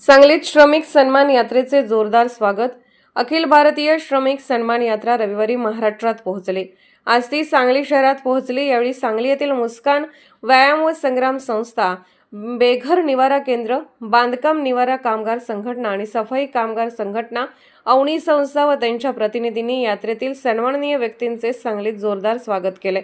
सांगलीत श्रमिक सन्मान यात्रेचे जोरदार स्वागत. अखिल भारतीय श्रमिक सन्मान यात्रा रविवारी महाराष्ट्रात पोहोचली. आज ती सांगली शहरात पोहोचली. यावेळी सांगली येथील मुस्कान व्यायाम व संग्राम संस्था बेघर निवारा केंद्र बांधकाम निवारा कामगार संघटना आणि सफाई कामगार संघटना अवनी संस्था व त्यांच्या प्रतिनिधींनी यात्रेतील सन्माननीय व्यक्तींचे सांगलीत जोरदार स्वागत केले.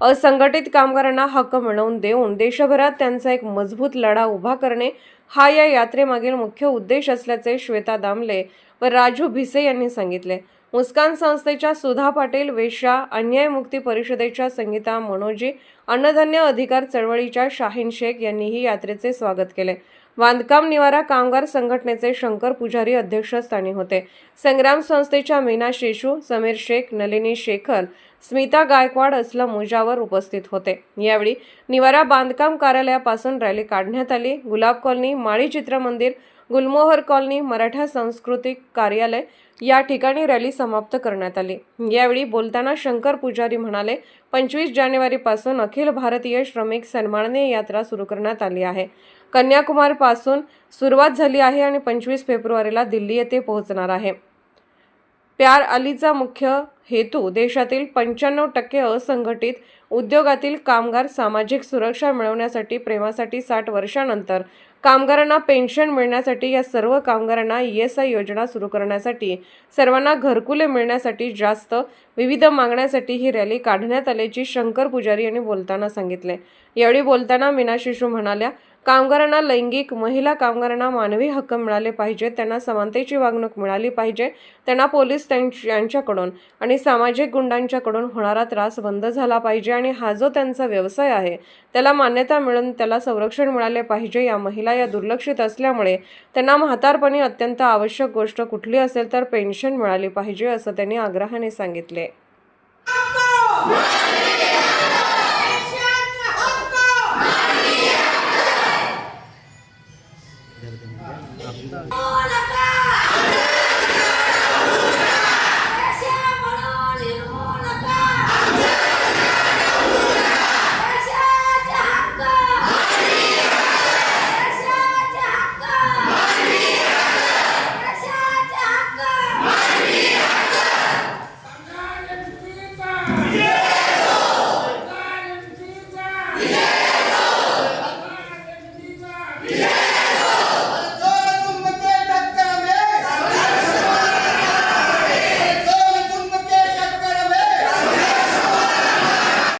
असंघटित कामगारांना हक्क मिळवून देऊन देशभरात त्यांचा एक मजबूत लढा उभा करणे हा या यात्रेमागील मुख्य उद्देश असल्याचे श्वेता दामले व राजू भिसे यांनी सांगितले. मुस्कान संस्थेच्या सुधा पाटील वेश्या अन्यायमुक्ती परिषदेच्या संगीता मनोजी अन्नधान्य अधिकार चळवळीच्या शाहीन शेख यांनीही यात्रेचे स्वागत केले. बांधकाम निवारा कामगार संघटनेचे शंकर पुजारी अध्यक्षस्थानी होते. संग्राम संस्थेच्या मीना शेषू समीर शेख नलिनी शेखर स्मिता गायकवाड असलम मुजावर उपस्थित होते. यावेळी निवारा बांधकाम कार्यालयापासून रॅली काढण्यात आली. गुलाब कॉलनी माळी चित्रमंदिर गुलमोहर कॉलनी मराठा सांस्कृतिक कार्यालय या ठिकाणी रॅली समाप्त करण्यात आली. यावेळी बोलताना शंकर पुजारी म्हणाले पंचवीस जानेवारीपासून अखिल भारतीय श्रमिक सन्माननीय यात्रा सुरू करण्यात आली आहे. कन्याकुमारीपासून सुरुवात झाली आहे आणि पंचवीस फेब्रुवारीला दिल्ली येथे पोहोचणार आहे. प्यार अलीचा मुख्य हेतू देशातील पंच्याण्णव टक्के असंघटित उद्योगातील कामगार सामाजिक सुरक्षा मिळवण्यासाठी प्रेमासाठी साठ वर्षानंतर कामगारांना पेन्शन मिळण्यासाठी या सर्व कामगारांना ई एस आय योजना सुरू करण्यासाठी सर्वांना घरकुले मिळण्यासाठी जास्त विविध मागण्यासाठी ही रॅली काढण्यात आल्याची शंकर पुजारी यांनी बोलताना सांगितले. यावेळी बोलताना मीना शिशू म्हणाल्या कामगारांना लैंगिक महिला कामगारांना मानवी हक्क मिळाले पाहिजेत त्यांना समानतेची वागणूक मिळाली पाहिजे त्यांना पोलीस त्यांच्याकडून आणि आणि सामाजिक गुंडांच्याकडून होणारा त्रास बंद झाला पाहिजे आणि हा जो त्यांचा व्यवसाय आहे त्याला मान्यता मिळून त्याला संरक्षण मिळाले पाहिजे या महिला या दुर्लक्षित असल्यामुळे त्यांना म्हातारपणी अत्यंत आवश्यक गोष्ट कुठली असेल तर पेन्शन मिळाली पाहिजे असं त्यांनी आग्रहाने सांगितले. Oh, Yeah!